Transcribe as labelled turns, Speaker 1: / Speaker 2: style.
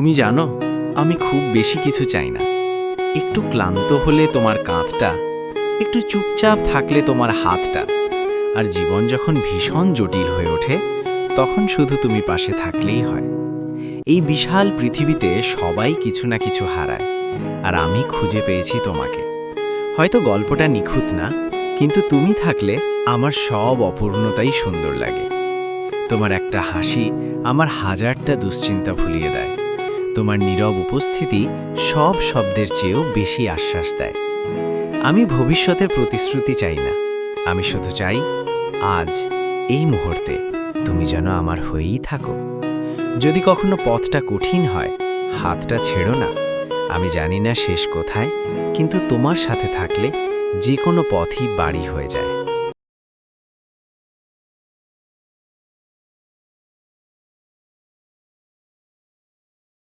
Speaker 1: তুমি জানো, আমি খুব বেশি কিছু চাই না। একটু ক্লান্ত হলে তোমার কাঁধটা, একটু চুপচাপ থাকলে তোমার হাতটা। আর জীবন যখন ভীষণ জটিল হয়ে ওঠে, তখন শুধু তুমি পাশে থাকলেই হয়। এই বিশাল পৃথিবীতে সবাই কিছু না কিছু হারায়, আর আমি খুঁজে পেয়েছি তোমাকে। হয়তো গল্পটা নিখুঁত না, কিন্তু তুমি থাকলে আমার সব অপূর্ণতাই সুন্দর লাগে। তোমার একটা হাসি আমার হাজারটা দুশ্চিন্তা ভুলিয়ে দেয়। তোমার নীরব উপস্থিতি সব শব্দের চেয়েও বেশি আশ্বাস দেয়। আমি ভবিষ্যতের প্রতিশ্রুতি চাই না। আমি শুধু চাই, আজ, এই মুহূর্তে, তুমি যেন আমার হয়েই থাকো। যদি কখনো পথটা কঠিন হয়, হাতটা ছেড়ো না। আমি জানি না শেষ কোথায়, কিন্তু তোমার সাথে থাকলে যে কোনো পথই বাড়ি হয়ে যায়।